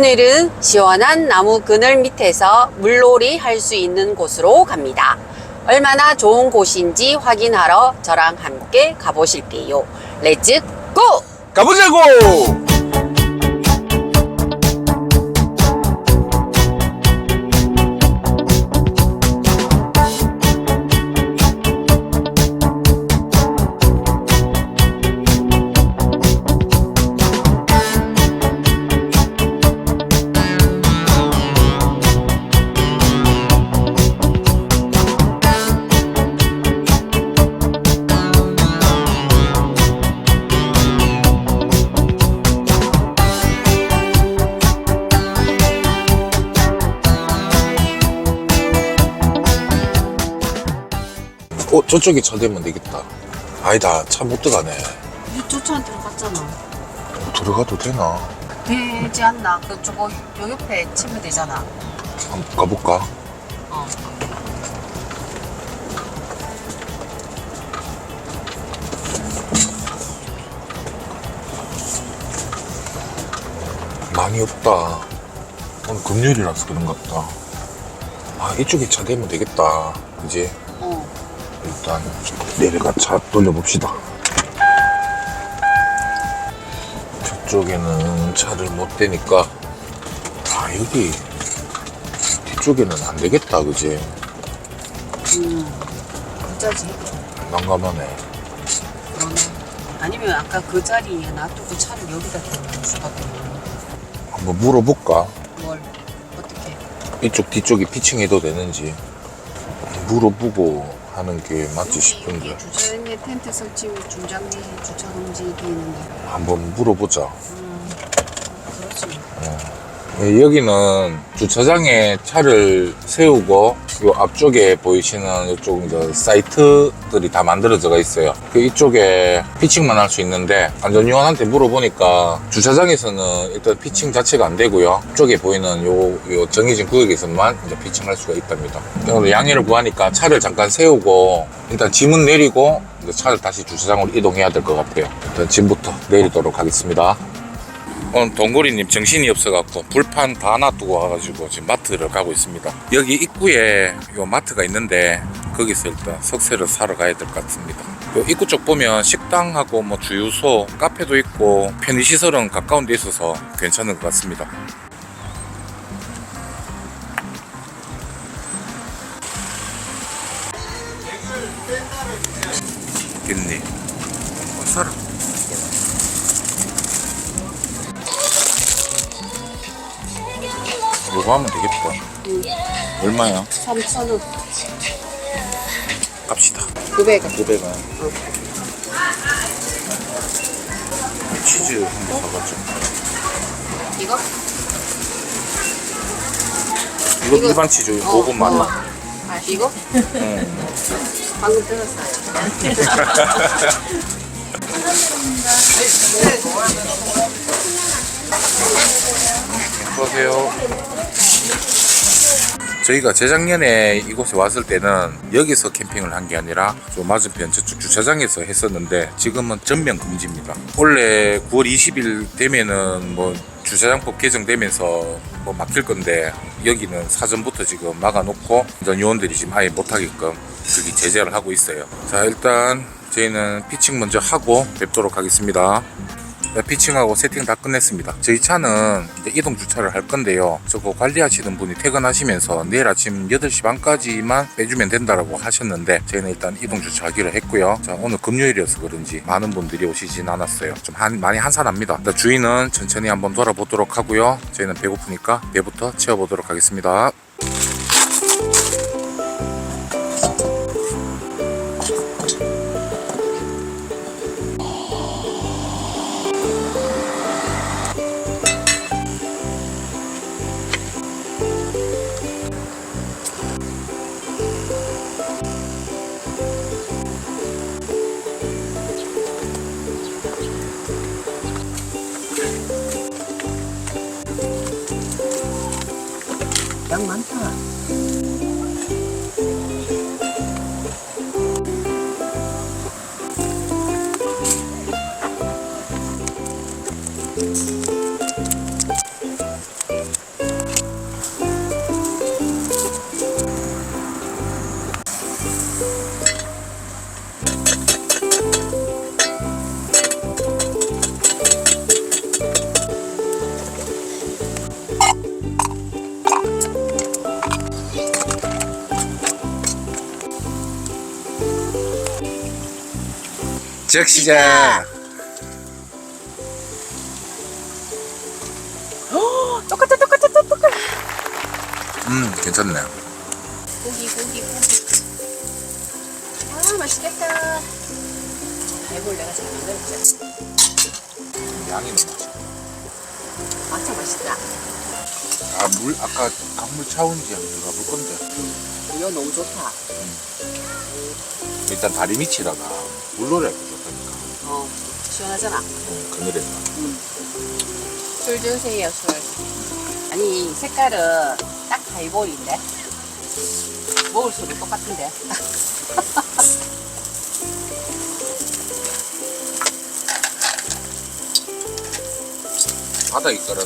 오늘은 시원한 나무 그늘 밑에서 물놀이 할 수 있는 곳으로 갑니다. 얼마나 좋은 곳인지 확인하러 저랑 함께 가보실게요. 렛츠 고! 가보자고! 저쪽에 쳐대면 되겠다. 아니다, 차 못 들어가네. 이쪽처럼 들어갔잖아. 들어가도 되나? 되지 않나? 그 저거 요 옆에 치면 되잖아. 한번 가볼까? 어. 많이 없다. 오늘 금요일이라서 그런가 보다. 아, 이쪽에 차 대면 되겠다. 그지? 어. 일단 내려가 차 돌려봅시다. 저쪽에는 차를 못 대니까 아 여기 뒤쪽에는 안 되겠다 그지? 음. 진짜지? 난감하네. 그러네. 아니면 아까 그 자리에 놔두고 차를 여기다 대는 수밖에 없네. 한번 물어볼까? 뭘? 어떻게? 이쪽 뒤쪽이 피칭해도 되는지 물어보고 하는 게 맞지 싶은데 주차장에 텐트 설치 후 중장비 주차 금지 돼 있는데. 한번 물어보자. 음. 그렇지. 예, 여기는 주차장에 차를 세우고 요 앞쪽에 보이시는 이쪽 사이트들이 다 만들어져가 있어요. 그 이쪽에 피칭만 할 수 있는데 안전요원한테 물어보니까 주차장에서는 일단 피칭 자체가 안 되고요. 이쪽에 보이는 요, 요 정해진 구역에서만 이제 피칭할 수가 있답니다. 양해를 구하니까 차를 잠깐 세우고 일단 짐은 내리고 차를 다시 주차장으로 이동해야 될 것 같아요. 일단 짐부터 내리도록 하겠습니다. 오늘 동고리님 정신이 없어갖고 불판 다 놔두고 와가지고 지금 마트를 가고 있습니다. 여기 입구에 요 마트가 있는데 거기서 일단 석쇠를 사러 가야 될 것 같습니다. 요 입구 쪽 보면 식당하고 뭐 주유소, 카페도 있고 편의시설은 가까운 데 있어서 괜찮은 것 같습니다. 요거 하면 되겠다. 얼마야? 3,000원. 갑시다. 900원. 900원. 치즈 한번 사가지고. 이거? 이거, 이거- 일반 치즈, 어, 고구마. 어. 아, 이거? 응. 방금 들었어요. 안녕하세요. 저희가 재작년에 이곳에 왔을 때는 여기서 캠핑을 한 게 아니라 저 맞은편 저쪽 주차장에서 했었는데 지금은 전면 금지입니다. 원래 9월 20일 되면은 뭐 주차장법 개정되면서 뭐 막힐 건데 여기는 사전부터 지금 막아놓고 전 요원들이 지금 아예 못하게끔 그렇게 제재를 하고 있어요. 자 일단 저희는 피칭 먼저 하고 뵙도록 하겠습니다. 네, 피칭하고 세팅 다 끝냈습니다. 저희 차는 이제 이동 주차를 할 건데요. 저거 관리하시는 분이 퇴근하시면서 내일 아침 8시 반까지만 빼주면 된다라고 하셨는데 저희는 일단 이동 주차하기로 했고요. 자, 오늘 금요일이어서 그런지 많은 분들이 오시진 않았어요. 좀 한, 많이 한산합니다. 일단 주인은 천천히 한번 돌아보도록 하고요. 저희는 배고프니까 배부터 채워보도록 하겠습니다. Música 즉시장. 어, 똑같아 똑같아 똑같아. 음, 괜찮네. 고기 고기 고기. 아 맛있겠다. 아이고 내가 잘 만들었지. 양이 너무 많아. 아참 맛있다. 아, 물, 아까 강물 차온지 한번 들어가 볼 건데. 이거 너무 좋다. 일단 다리 밑이라가 물놀이 할 거 시원하잖아. 음, 그늘에서. 술 드세요 술. 아니 색깔은 딱 하이볼인데 먹을 술은 똑같은데. 바닥에 깔아.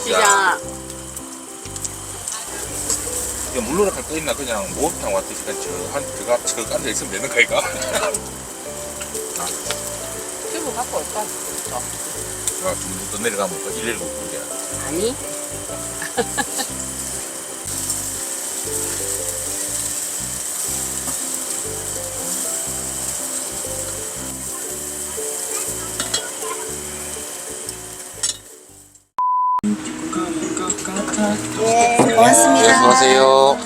멋지자. 이거 물놀이 할거 있나 그냥 목욕탕 왔듯이 그냥 저한 들어가 저 앉아 있으면 되는 거이가? 튜브 갖고 올까? 아, 좀더 내려가면 또119 그게. 아니. 고맙습니다. 네, 수고하세요.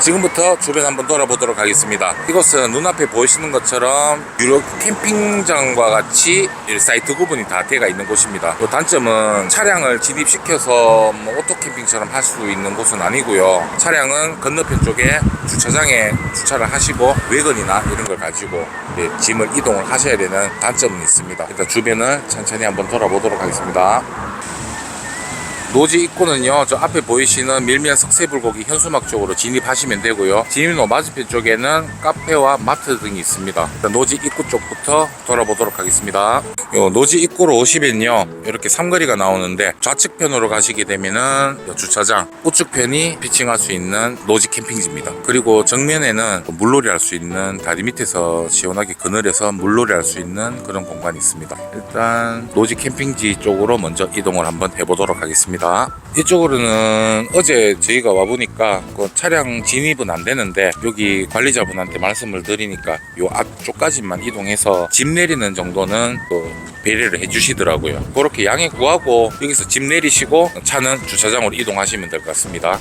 지금부터 주변 한번 돌아보도록 하겠습니다. 이곳은 눈앞에 보이시는 것처럼 유럽 캠핑장과 같이 이 사이트 구분이 다 되어 있는 곳입니다. 또 단점은 차량을 진입시켜서 뭐 오토 캠핑처럼 할 수 있는 곳은 아니고요. 차량은 건너편 쪽에 주차장에 주차를 하시고 외건이나 이런 걸 가지고 예, 짐을 이동을 하셔야 되는 단점은 있습니다. 일단 주변을 천천히 한번 돌아보도록 하겠습니다. 노지 입구는요 저 앞에 보이시는 밀면 석쇠불고기 현수막 쪽으로 진입하시면 되고요. 진입로 맞은편 쪽에는 카페와 마트 등이 있습니다. 노지 입구 쪽부터 돌아보도록 하겠습니다. 요 노지 입구로 오시면요 이렇게 삼거리가 나오는데 좌측편으로 가시게 되면은 요 주차장 우측편이 피칭할 수 있는 노지 캠핑지입니다. 그리고 정면에는 물놀이 할 수 있는 다리 밑에서 시원하게 그늘에서 물놀이 할 수 있는 그런 공간이 있습니다. 일단 노지 캠핑지 쪽으로 먼저 이동을 한번 해보도록 하겠습니다 이쪽으로는 어제 저희가 와보니까 그 차량 진입은 안 되는데 여기 관리자분한테 말씀을 드리니까 요 앞쪽까지만 이동해서 짐 내리는 정도는 또 배려를 해주시더라고요. 그렇게 양해 구하고 여기서 짐 내리시고 차는 주차장으로 이동하시면 될 것 같습니다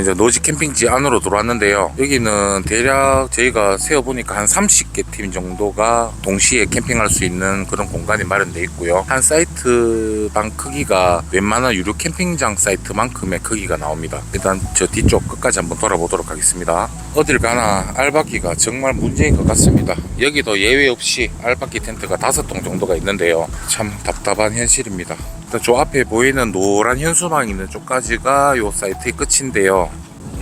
이제 노지 캠핑지 안으로 들어왔는데요. 여기는 대략 저희가 세어보니까 한 30개 팀 정도가 동시에 캠핑할 수 있는 그런 공간이 마련되어 있고요. 한 사이트 방 크기가 웬만한 유료 캠핑장 사이트만큼의 크기가 나옵니다. 일단 저 뒤쪽 끝까지 한번 돌아보도록 하겠습니다. 어딜 가나 알바기가 정말 문제인 것 같습니다. 여기도 예외 없이 알바기 텐트가 다섯 동 정도가 있는데요. 참 답답한 현실입니다. 일단 저 앞에 보이는 노란 현수막 있는 쪽까지가 요 사이트의 끝인데요.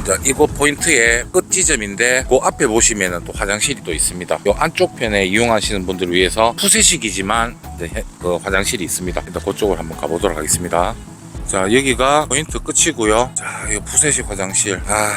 이제 이곳 포인트의 끝 지점인데 그 앞에 보시면은 또 화장실이 또 있습니다. 요 안쪽 편에 이용하시는 분들을 위해서 푸세식이지만 그 화장실이 있습니다. 일단 그쪽으로 한번 가보도록 하겠습니다. 자 여기가 포인트 끝이고요. 자이 푸세식 화장실 아.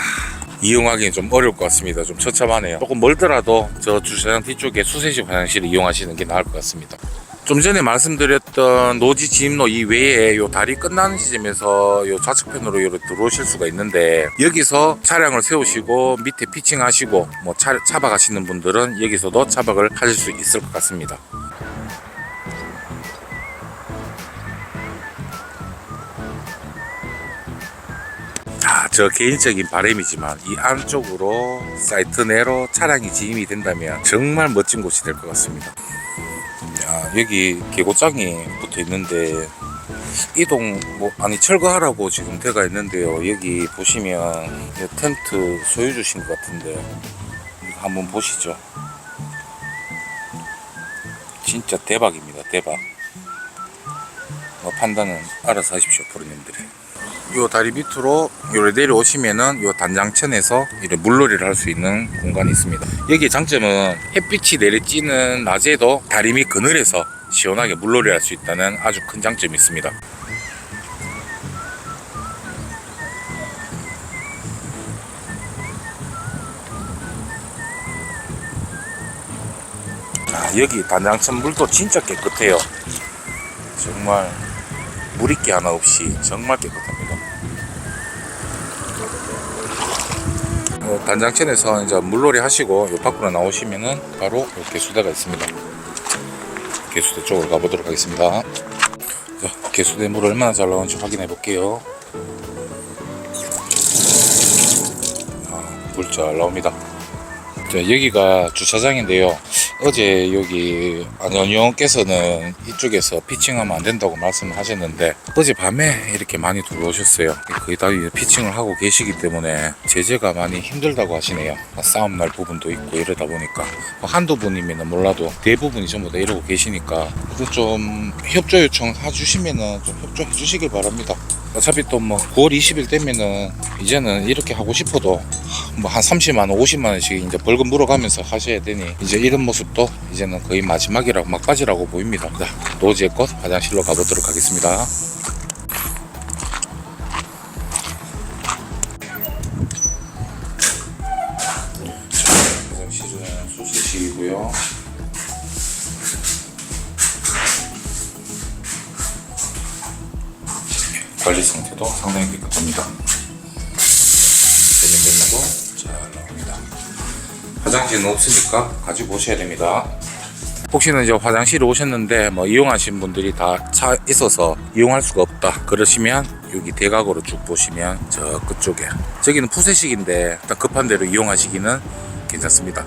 이용하기는 좀 어려울 것 같습니다. 좀 처참하네요. 조금 멀더라도 저 주차장 뒤쪽에 수세식 화장실을 이용하시는 게 나을 것 같습니다. 좀 전에 말씀드렸던 노지 진입로 이외에 요 다리 끝나는 지점에서 요 좌측편으로 요로 들어오실 수가 있는데 여기서 차량을 세우시고 밑에 피칭하시고 뭐 차, 차박하시는 분들은 여기서도 차박을 하실 수 있을 것 같습니다. 아, 저 개인적인 바람이지만 이 안쪽으로 사이트 내로 차량이 진입이 된다면 정말 멋진 곳이 될 것 같습니다. 야, 여기 계곡장이 붙어 있는데 이동 뭐 아니 철거하라고 지금 돼가 있는데요. 여기 보시면 이 텐트 소유 주신 것 같은데 한번 보시죠. 진짜 대박입니다. 대박. 뭐 판단은 알아서 하십시오, 프로님들이. 요 다리 밑으로 요래 내려오시면은 요 단장천에서 이래 물놀이를 할 수 있는 공간이 있습니다. 여기 장점은 햇빛이 내리쬐는 낮에도 다리 밑 그늘에서 시원하게 물놀이 할 수 있다는 아주 큰 장점이 있습니다. 아, 여기 단장천 물도 진짜 깨끗해요. 정말 물있게 하나 없이 정말 깨끗합니다. 단장천에서 이제 물놀이 하시고 요 밖으로 나오시면은 바로 요 개수대가 있습니다. 개수대 쪽으로 가보도록 하겠습니다. 자, 개수대 물 얼마나 잘 나오는지 확인해 볼게요. 아, 물 잘 나옵니다. 자, 여기가 주차장인데요. 어제 여기 안현영께서는 이쪽에서 피칭하면 안 된다고 말씀을 하셨는데 어젯밤에 이렇게 많이 들어오셨어요. 거의 다 피칭을 하고 계시기 때문에 제재가 많이 힘들다고 하시네요. 싸움 날 부분도 있고 이러다 보니까 한두 분이면 몰라도 대부분이 전부 다 이러고 계시니까 그좀 협조 요청 해 주시면은 좀 협조해 주시길 바랍니다. 어차피 또 뭐 9월 20일 되면은 이제는 이렇게 하고 싶어도 뭐 한 30만 원, 50만 원씩 이제 벌금 물어가면서 하셔야 되니 이제 이런 모습도 이제는 거의 마지막이라고 막바지라고 보입니다. 자, 노지의껏 화장실로 가보도록 하겠습니다. 관리 상태도 상당히 깨끗합니다. 세면대도 잘 나옵니다. 화장실은 없으니까 가지고 오셔야 됩니다. 혹시나 이제 화장실에 오셨는데 뭐 이용하신 분들이 다 차 있어서 이용할 수가 없다 그러시면 여기 대각으로 쭉 보시면 저 끝쪽에 저기는 푸세식인데 딱 급한 대로 이용하시기는 괜찮습니다.